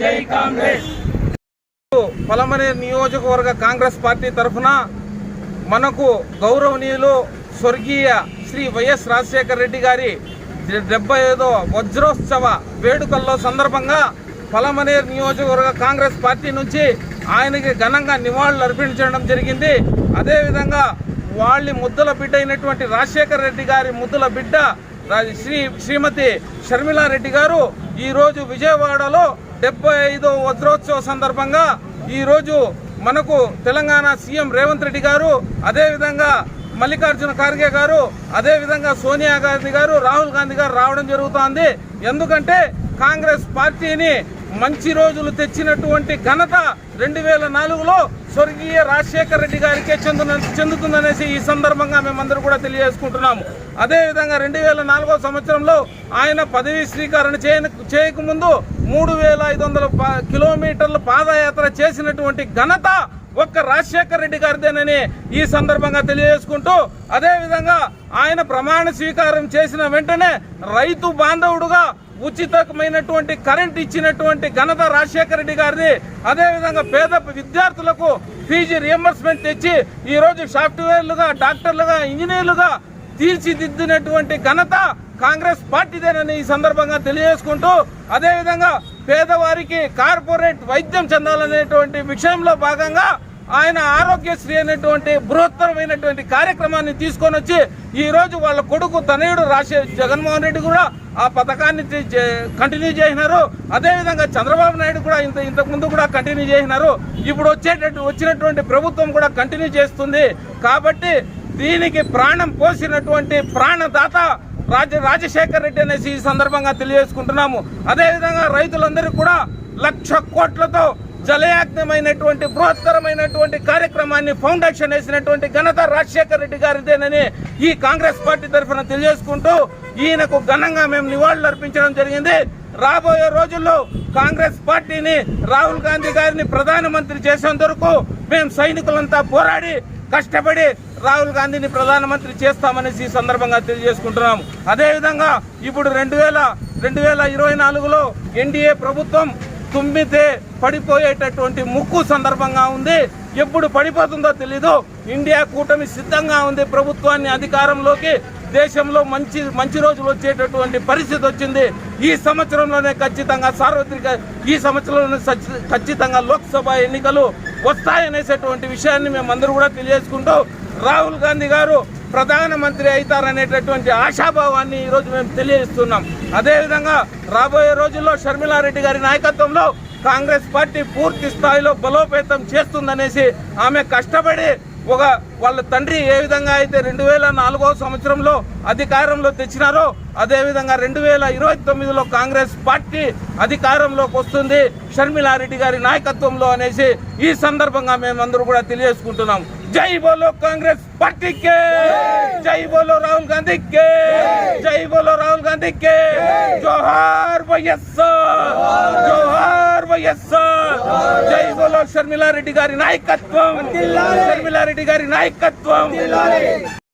జై కాంగ్రెస్. జై నియోజకవర్గ కాంగ్రెస్ పార్టీ తరఫున మనకు గౌరవనీయులు స్వర్గీయ శ్రీ వైఎస్ రాజశేఖర రెడ్డి గారి డెబ్బై ఐదో వజ్రోత్సవ వేడుకల్లో సందర్భంగా పలమనేర్ నియోజకవర్గ కాంగ్రెస్ పార్టీ నుంచి ఆయనకి ఘనంగా నివాళులు అర్పించడం జరిగింది. అదేవిధంగా వాళ్ళ ముద్దుల బిడ్డ అయినటువంటి రాజశేఖర రెడ్డి గారి ముద్దుల బిడ్డ రా- శ్రీ శ్రీమతి షర్మిలారెడ్డి గారు ఈరోజు విజయవాడలో డెబ్బై ఐదో వజ్రోత్సవ సందర్భంగా ఈరోజు మనకు తెలంగాణ సీఎం రేవంత్ రెడ్డి గారు అదేవిధంగా మల్లికార్జున ఖార్గే గారు అదేవిధంగా సోనియా గాంధీ గారు రాహుల్ గాంధీ గారు రావడం జరుగుతోంది. ఎందుకంటే కాంగ్రెస్ పార్టీని మంచి రోజులు తెచ్చినటువంటి ఘనత రెండు వేల నాలుగులో స్వర్గీయ రాజశేఖర రెడ్డి గారికే చెందున చెందుతుందనేసి ఈ సందర్భంగా మేమందరూ కూడా తెలియజేసుకుంటున్నాము. అదేవిధంగా రెండు వేల నాలుగో సంవత్సరంలో ఆయన పదవీ స్వీకరణ చేయ చేయకముందు మూడు వేల ఐదు వందల కిలోమీటర్ల పాదయాత్ర చేసినటువంటి ఘనత ఒక్క రాజశేఖర రెడ్డి గారిదేనని ఈ సందర్భంగా తెలియజేసుకుంటూ అదేవిధంగా ఆయన ప్రమాణ స్వీకారం చేసిన వెంటనే రైతు బాంధవుడుగా ఉచితమైనటువంటి కరెంట్ ఇచ్చినటువంటి ఘనత రాజశేఖర రెడ్డి గారిది. అదేవిధంగా పేద విద్యార్థులకు ఫీజు రియంబర్స్మెంట్ తెచ్చి ఈరోజు సాఫ్ట్వేర్లుగా డాక్టర్లుగా ఇంజనీర్లుగా తీర్చిదిద్దినటువంటి ఘనత కాంగ్రెస్ పార్టీదేనని ఈ సందర్భంగా తెలియజేసుకుంటూ అదేవిధంగా పేదవారికి కార్పొరేట్ వైద్యం చెందాలనేటువంటి విషయంలో భాగంగా ఆయన ఆరోగ్యశ్రీ అనేటువంటి బృహత్తరమైనటువంటి కార్యక్రమాన్ని తీసుకొని వచ్చి ఈ రోజు వాళ్ళ కొడుకు తనయుడు రాశే జగన్మోహన్ రెడ్డి కూడా ఆ పథకాన్ని చే- కంటిన్యూ చేసినారు. అదేవిధంగా చంద్రబాబు నాయుడు కూడా ఇంత ఇంతకుముందు కూడా కంటిన్యూ చేసినారు. ఇప్పుడు వచ్చేటట్టు వచ్చినటువంటి ప్రభుత్వం కూడా కంటిన్యూ చేస్తుంది. కాబట్టి దీనికి ప్రాణం పోసినటువంటి ప్రాణదాత రాజ రాజశేఖర్ రెడ్డి అనేసి ఈ సందర్భంగా తెలియజేసుకుంటున్నాము. అదేవిధంగా రైతులందరికీ కూడా లక్ష కోట్లతో జలయాజ్ఞమైనటువంటి బృహత్తరమైనటువంటి కార్యక్రమాన్ని ఫౌండేషన్ వేసినటువంటి ఘనత రాజశేఖర్ రెడ్డి గారిదేనని ఈ కాంగ్రెస్ పార్టీ తరఫున తెలియజేసుకుంటూ ఈయనకు ఘనంగా మేము నివాళులు అర్పించడం జరిగింది. రాబోయే రోజుల్లో కాంగ్రెస్ పార్టీని రాహుల్ గాంధీ గారిని ప్రధానమంత్రి చేసేందుకు వరకు మేము సైనికులంతా పోరాడి కష్టపడి రాహుల్ గాంధీని ప్రధానమంత్రి చేస్తామనేసి ఈ సందర్భంగా తెలియజేసుకుంటున్నాం అదేవిధంగా ఇప్పుడు రెండు వేల రెండు వేల ఇరవై నాలుగులో ఎన్డీఏ ప్రభుత్వం తుమ్మితే పడిపోయేటటువంటి ముక్కు సందర్భంగా ఉంది. ఎప్పుడు పడిపోతుందో తెలీదు. ఇండియా కూటమి సిద్ధంగా ఉంది. ప్రభుత్వాన్ని అధికారంలోకి దేశంలో మంచి మంచి రోజులు వచ్చేటటువంటి పరిస్థితి వచ్చింది. ఈ సంవత్సరంలోనే ఖచ్చితంగా సార్వత్రిక ఈ సంవత్సరంలోనే ఖచ్చితంగా లోక్సభ ఎన్నికలు వస్తాయనేసేటువంటి విషయాన్ని మేమందరూ కూడా తెలియజేసుకుంటూ రాహుల్ గాంధీ గారు ప్రధానమంత్రి అవుతారనేటటువంటి ఆశాభావాన్ని ఈరోజు మేము తెలియజేస్తున్నాం. అదేవిధంగా రాబోయే రోజుల్లో షర్మిలారెడ్డి గారి నాయకత్వంలో కాంగ్రెస్ పార్టీ పూర్తి స్థాయిలో బలోపేతం చేస్తుందనేసి ఆమె కష్టపడి ఒక వాళ్ళ తండ్రి ఏ విధంగా అయితే రెండు వేల నాలుగో సంవత్సరంలో అధికారంలో తెచ్చినారో అదేవిధంగా రెండు వేల ఇరవై తొమ్మిదిలో కాంగ్రెస్ పార్టీ అధికారంలోకి వస్తుంది షర్మిలారెడ్డి గారి నాయకత్వంలో అనేసి ఈ సందర్భంగా మేమందరూ కూడా తెలియజేసుకుంటున్నాం. జై బోలో కాంగ్రెస్ పార్టీకే జై బోలో రాహుల్ గాంధీకే జై బోలో రాహుల్ గాంధీకే జోహార్ వైఎస్ఆర్ జోహార్ వైఎస్ఆర్ జై బోలో షర్మిలారెడ్డి గారి నాయకత్వం షర్మిలారెడ్డి గారి నాయకత్వం